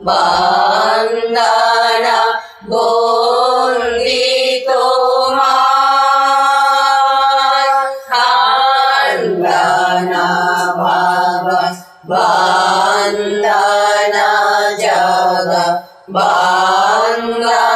বন্দন বন্দি তোমার বন্দন ভব বন্দন জগ বন্দন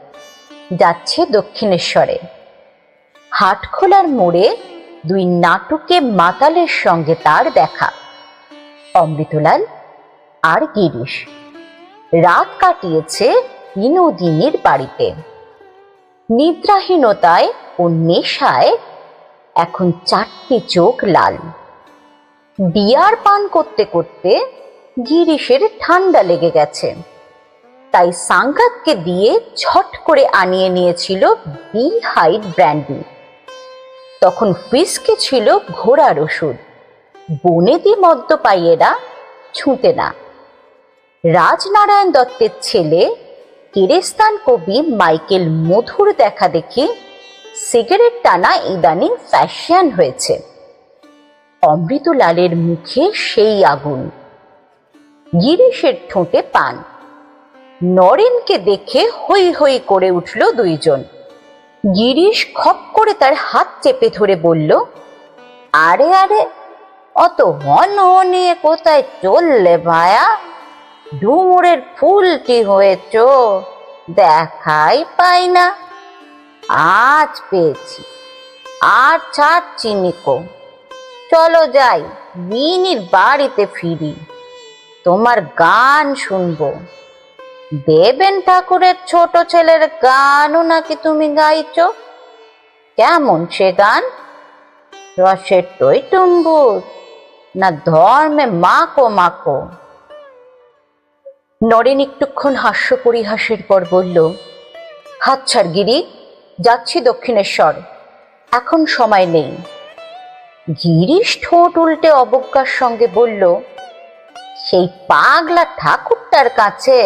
যাচ্ছে দক্ষিণেশ্বরে। হাটখোলার মোড়ে দুই নাটকে মাতালের সঙ্গে তার দেখা। অমৃতলাল আর গিরিশ। রাত কাটিয়েছে বিনোদিনীর বাড়িতে। নিদ্রাহীনতায় ও নেশায় এখন চারটি চোখ লাল। বিয়ার পান করতে করতে গিরিশের ঠান্ডা লেগে গেছে। তাই সাঙ্গাতকে দিয়ে ছট করে আনিয়ে নিয়েছিল বি হাইট ব্র্যান্ডি তখন ফিসকে ছিল ঘোড়ার ওষুধ। বনেদি মদ্যপাইয়েরা ছুঁতে না। রাজনারায়ণ দত্তের ছেলে কেরেস্তান কবি মাইকেল মধুর দেখা দেখে সিগারেট টানা ইদানিং ফ্যাশন হয়েছে। অমৃতলালের মুখে সেই আগুন। গিরিশের ঠোঁটে পান। নরেনকে দেখে হই হই করে উঠল দুইজন। গিরিশ খপ করে তার হাত চেপে ধরে বলল, আরে আরে, অত হন নিয়ে কোথায় চললে ভায়া? ডুমুরের ফুলটি হয়েছ? দেখাই পাই না। আজ পেয়েছি, আর ছাড়ছি নিকো চলো যাই, মিনির বাড়িতে ফিরি। তোমার গান শুনব। দেবেন ঠাকুরের ছোট ছেলের গানও নাকি তুমি গাইছো? কেমন সে গান? রসের টই টুম্বুর, না ধর্মে মাকো মাকো? নরেন একটুক্ষণ হাস্য পরিহাসের পর বলল হাত ছাড় গিরি, যাচ্ছি দক্ষিণেশ্বর, এখন সময় নেই। গিরিশ ঠোঁট উল্টে অবজ্ঞার সঙ্গে বলল, সেই পাগলা ঠাকুরটার কাছে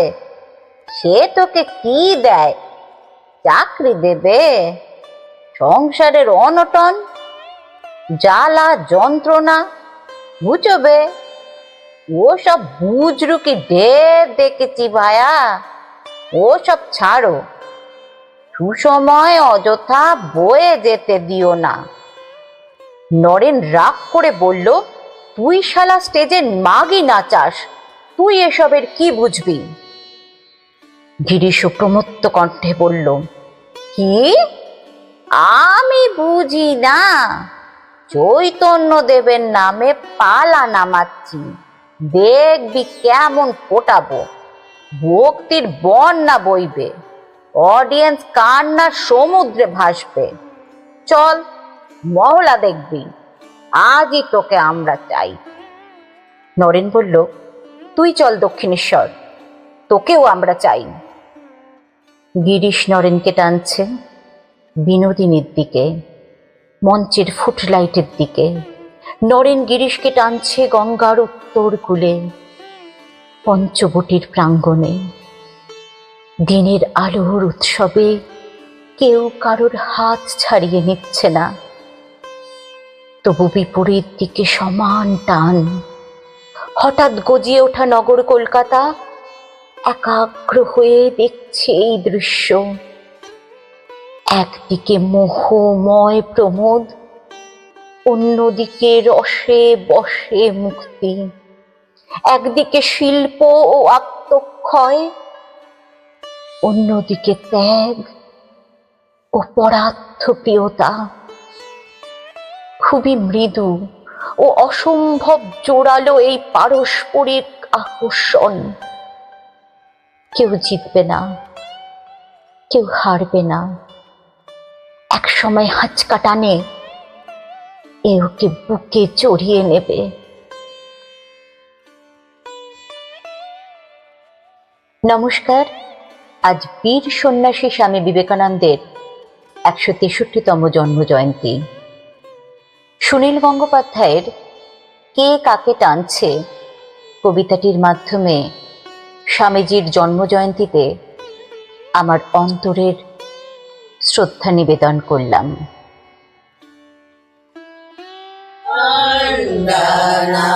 সে তোকে কি দেয়? চাকরি দেবে? সংসারের অনটন? জ্বালা, যন্ত্রণা? বুঝবে? ও সব বুজরুকি ঢের দেখেছি ভায়া। ও সব ছাড়ো। সুসময় অযথা বয়ে যেতে দিও না। নরেন রাগ করে বলল, তুই শালা স্টেজে মাগি নাচাস তুই এসবের কি বুঝবি? গিরিশ প্রমত্ত কণ্ঠে বলল, কি? আমি বুঝি না। চৈতন্য দেবের নামে পালা নামাচ্ছি। দেখবি কেমন ফোটাবো। ভক্তির বন্যা বইবে। অডিয়েন্স কান্নার সমুদ্রে ভাসবে। চল, মহলা দেখবি। আজই তোকে আমরা চাই। নরেন বলল, তুই চল দক্ষিণেশ্বর। তোকেও আমরা চাই। গিরিশ নরেনকে টানছে, বিনোদিনীর দিকে, মঞ্চের ফুটলাইটের দিকে। নরেন গিরিশকে টানছে গঙ্গার উত্তর কূলে, পঞ্চবটির প্রাঙ্গণে। দিনের আলোর উৎসবে কেউ কারোর হাত ছাড়িয়ে নিচ্ছে না। তবু বিপরীত দিকে সমান টান। হঠাৎ গজিয়ে ওঠা নগর কলকাতা একাগ্র হয়ে দেখছে এই দৃশ্য। একদিকে মোহময় প্রমোদ, অন্যদিকে রসে বসে মুক্তি। একদিকে শিল্প ও আত্মক্ষয়, অন্যদিকে ত্যাগ ও পরার্থ প্রিয়তা খুবই মৃদু ও অসম্ভব জোরালো এই পারস্পরিক আকর্ষণ। কেউ জিতবে না, কেউ হারবে না। এক সময় হাঁচকা টানে এ ওকে বুকে জড়িয়ে নেবে। নমস্কার, আজ বীর সন্ন্যাসী স্বামী বিবেকানন্দের একশো তেষট্টিতম জন্ম জয়ন্তী সুনীল গঙ্গোপাধ্যায়ের কে কাকে টানছে কবিতাটির মাধ্যমে স্বামীজির জন্মজয়ন্তীতে আমার অন্তরের শ্রদ্ধা নিবেদন করলাম। বন্দনা